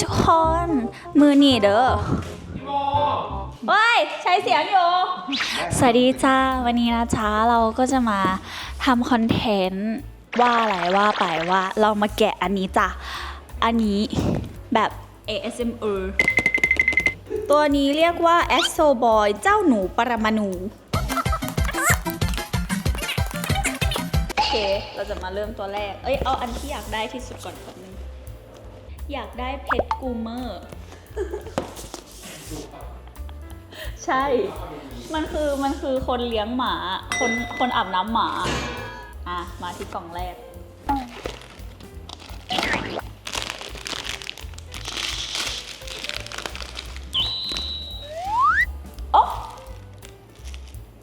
ทุกคน มือหนีเด้อเฮ้ยใช้เสียงอยู่ สวัสดีจ้า วันนี้นะจ้าเราก็จะมาทำคอนเทนต์ว่าอะไรว่าไปว่า เรามาแกะอันนี้จ้ะ อันนี้แบบ ASMR ตัวนี้เรียกว่า a s o Boy เจ้าหนูปรมาณูโอเค เราจะมาเริ่มตัวแรก เอ้ย เอาอันที่อยากได้ที่สุดก่อนก่อนนึง อยากได้เพชรกูเมอร์ ใช่ มันคือมันคือคนเลี้ยงหมา คนคนอาบน้ำหมา อะ มาที่กล่องแรก โอ้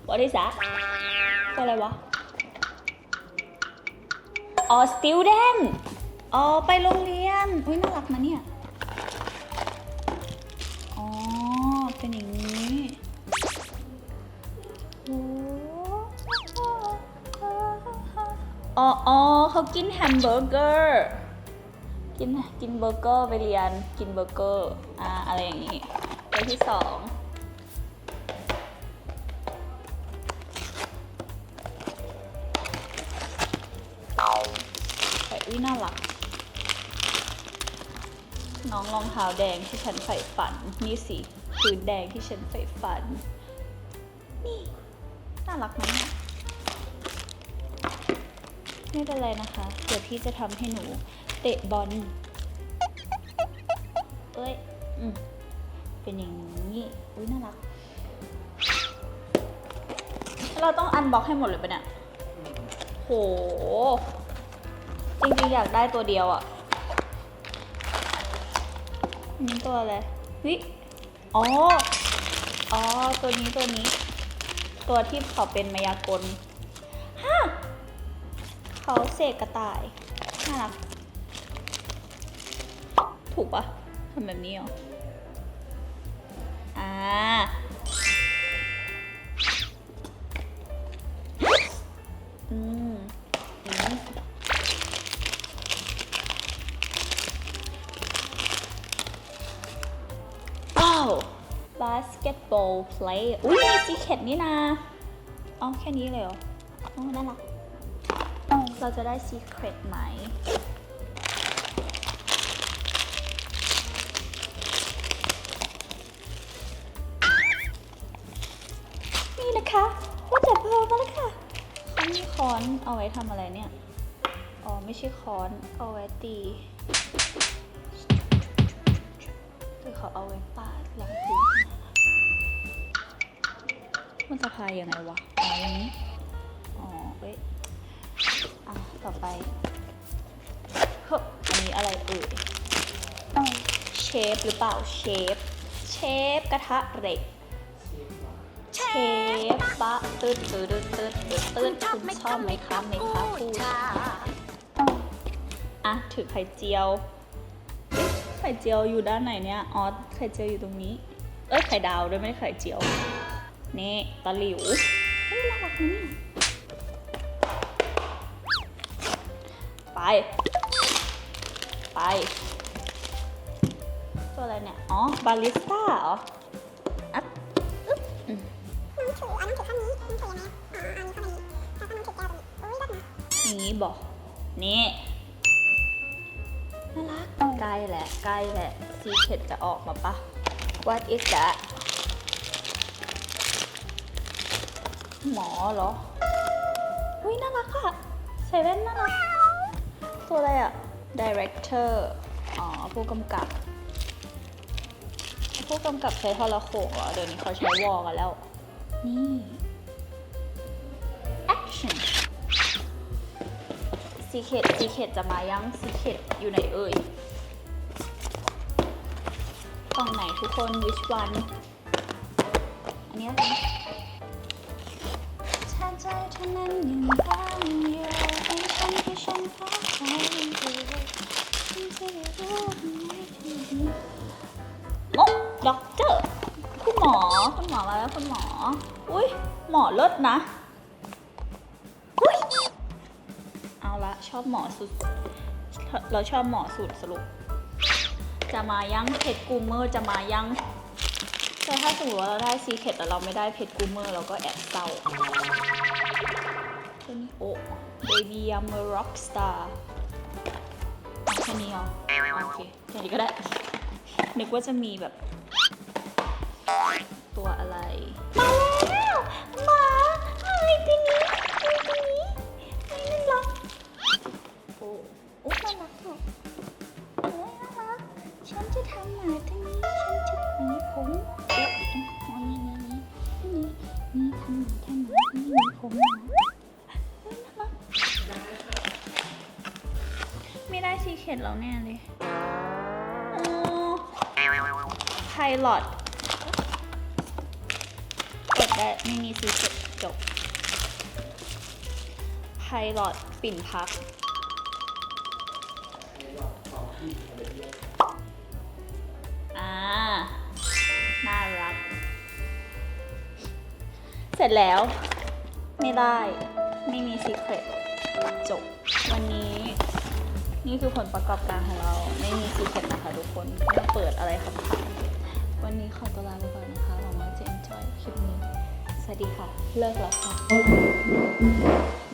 what is that ตัวอะไรวะ อ๋อ student อ๋อ ไปโรงเรียน อุ้ยน่ารักนะเนี่ย อ๋อ เป็นอย่างนี้อ๋ออ๋อเขากินแฮมเบอร์เกอร์ กินกินเบอร์เกอร์ไปเรียน กินเบอร์เกอร์ อ่า อะไรอย่างนี้ตัวที่สองแต่อุ้ยน่ารัก น้องรองเท้าแดงที่ฉันใฝ่ฝัน นี่สิพื้นแดงที่ฉันใฝ่ฝัน นี่ น่ารักไหมเนี่ยไม่เป็นไรนะคะเดี๋ยวพี่จะทำให้หนูเตะบอลเอ้ยอืมเป็นอย่างนี้อุ้ยน่ารัก เราต้องอันบ็อกให้หมดเลยปะเนี่ยโห จริงๆ อยากได้ตัวเดียวอะ่ะ นี่ตัวอะไรวิอ๋อ อ๋อ ตัวนี้ตัวนี้ ตัวที่เขาเป็นมายากลฮะเขาเสกกระต่าย น่ารัก ถูกปะทำแบบนี้เหรอ อ่า basketball play อุ้ยมีซีเคดนี่นะเอแค่นี้เลยเหรออ๋อน่ารักเราจะได้ซีเครตไหม นี่นะคะว่าจับเพลมาแล้วค่ะเขามีค้อนเอาไว้ทำอะไรเนี่ย อ๋อ ไม่ใช่ค้อนเอาไว้ตีหรือเขาเอาไว้ มันจะพายยังไงวะอ๋ออย่างนี้ อ๋อเอ้ยอะต่อไปเฮ้ยอันนี้อะไรเอ่ยเชฟหรือเปล่า เชฟ เชฟกระทะเหล็ก เชฟปะตืดตืดตืดตืดตืดตืดคุณชอบไหมคะไหมคะพูดอะถือไข่เจียวไข่เจียวอยู่ด้านไหนเนี่ย อ๋อ ไข่เจียวอยู่ตรงนี้ เอ้ย ไข่ดาวด้วยไม่ไข่เจียว นี่ตะหลิวเฮ้ยน่ารักนะเนี่ยไป ไป ตัวอะไรเนี่ย อ๋อ บาริสต้าเหรออัพอึ๊บน้ำถือน้ำถือข้างนี้น้ำถือยังไงอ๋ออันนี้ข้ามานี้แล้วก็น้องถือแก้วตรงนี้อุ้ยรักนะนี้บอกนี่น่ารักใกล้แหละใกล้แหละซีเคดจะออกมาปะ What is that หมอเหรอ อุ้ยน่ารักอะใส่แว่นน่ารัก ตัวอะไรอะ Director อ๋อ ผู้กำกับ ผู้กำกับใช้โทรโขงเหรอ เดี๋ยวนี้เขาใช้วอลกันแล้ว นี่ action ซีเคดซีเคดจะมายังซีเคดอยู่ไหนเอ่ยกล่องไหนทุกคน which one อันนี้แล้วกัน ถ้าใจเธอนั้นยังว่างอยู่ไอ้คนที่ฉันพอใจอยู่ฉันจะได้รู้ทำไมถึงนี้โอ้ด็อกเตอร์คุณหมอคุณหมอมาแล้วคุณหมอ อุ้ยหมอเลิศนะอุ๊ยเอาละชอบหมอสุด เราชอบหมอสุดสรุป จะมายังเพชรกูเมอร์จะมายัง แต่ถ้าสมมติว่าเราได้ซีเคทแต่เราไม่ได้เพชรกูเมอร์เราก็แอบเศร้าตัวนี้โอ้ baby I'm a rock star แค่นี้เหรออะโอเคแค่นี้ก็ได้ นึกว่าจะมีแบบ ตัวอะไร มาแล้วหมาอะไรตัวนี้อะไรตัวนี้ไม่น่ารักโอ้โอ้น่ารักค่ะเอ้ยน่ารักฉันจะทำหมาตัว เข็ดแล้วแน่เลยอ๋อไพลอตกดได้ไม่มีซีเค็ดจบไพลอตปิ่นพัก อ่า น่ารัก เสร็จแล้ว ไม่ได้ ไม่มีซีเครตจบ วันนี้ นี่คือผลประกอบการของเรา ไม่มีซีเครตนะคะทุกคนไม่เปิดอะไรค่ะวันนี้ขอตัวลาไปก่อนนะคะหวังว่าจะ enjoy คลิปนี้ สวัสดีค่ะ เลิกแล้วค่ะ